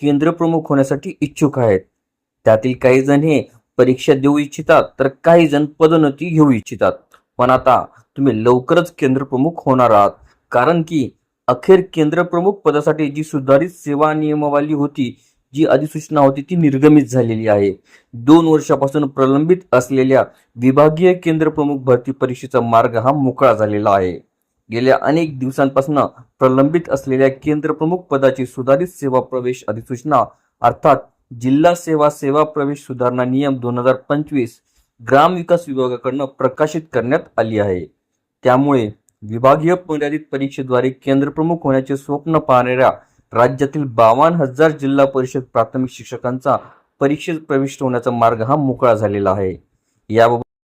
केंद्रप्रमुख होण्यासाठी इच्छुक आहेत. त्यातील काही जण हे परीक्षा देऊ इच्छितात तर काही जण पदोन्नती घेऊ इच्छितात. पण आता तुम्ही लवकरच केंद्रप्रमुख होणार आहात. कारण की अखेर केंद्रप्रमुख पदासाठी जी सुधारित सेवा नियमावली होती जी अधिसूचना होती ती निर्गमित झालेली आहे. दोन वर्षापासून प्रलंबित असलेल्या विभागीय केंद्रप्रमुख भरती परीक्षेचा मार्ग हा मोकळा झालेला आहे. गेल्या अनेक दिवसांपासून प्रलंबित असलेल्या केंद्रप्रमुख पदाची सुधारित सेवा प्रवेश अधिसूचना अर्थात जिल्हा सेवा सेवा प्रवेश सुधारणा नियम दोन हजार पंचवीस ग्रामविकास विभागाकडनं प्रकाशित करण्यात आली आहे. त्यामुळे विभागीय मर्यादित परीक्षेद्वारे केंद्रप्रमुख होण्याचे स्वप्न पाहणाऱ्या राज्यातील बावन्न हजार जिल्हा परिषद प्राथमिक शिक्षकांचा परीक्षेत प्रविष्ट होण्याचा मार्ग हा मोकळा झालेला आहे. याबाबत